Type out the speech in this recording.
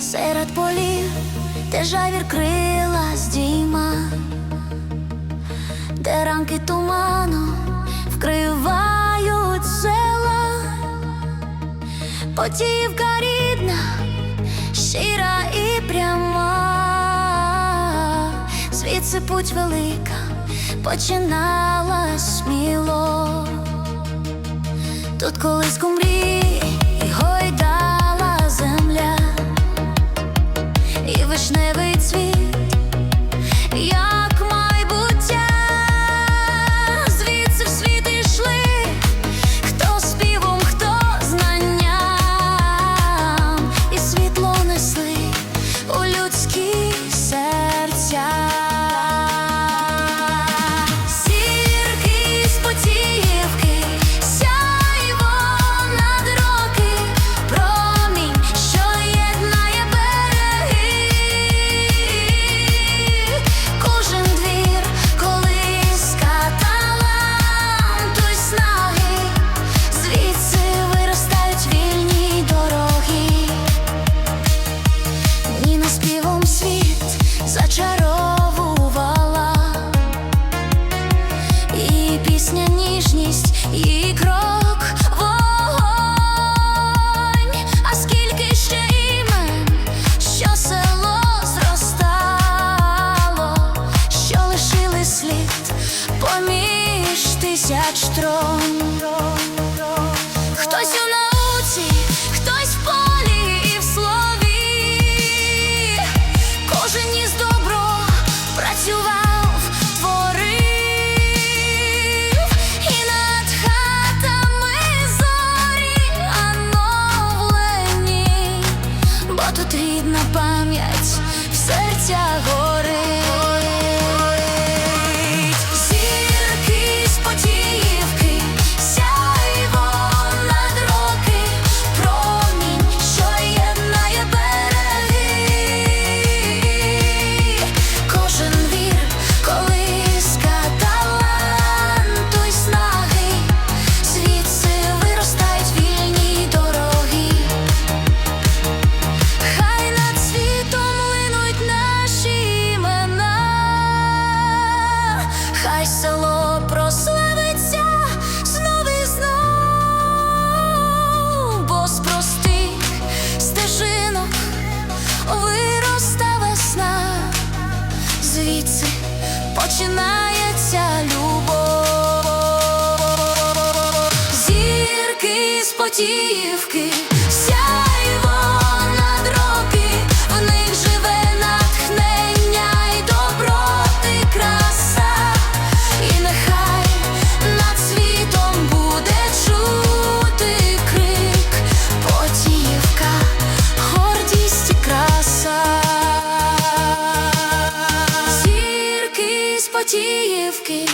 серед полів, де жавір крила здійма, де ранки туману вкривають села, Потівка рідна, щира і пряма, звідси путь велика починалась і пісня ніжність, і крок вогонь. А скільки ще імен, що село зростало, що лишили слід поміж тисяч трон. Хтось у рідна пам'ять в серця горить. Хай село прославиться знов і знов, бо з простих стежинок вироста весна, звідси починається любов. Зірки з потівки, Авдіївки.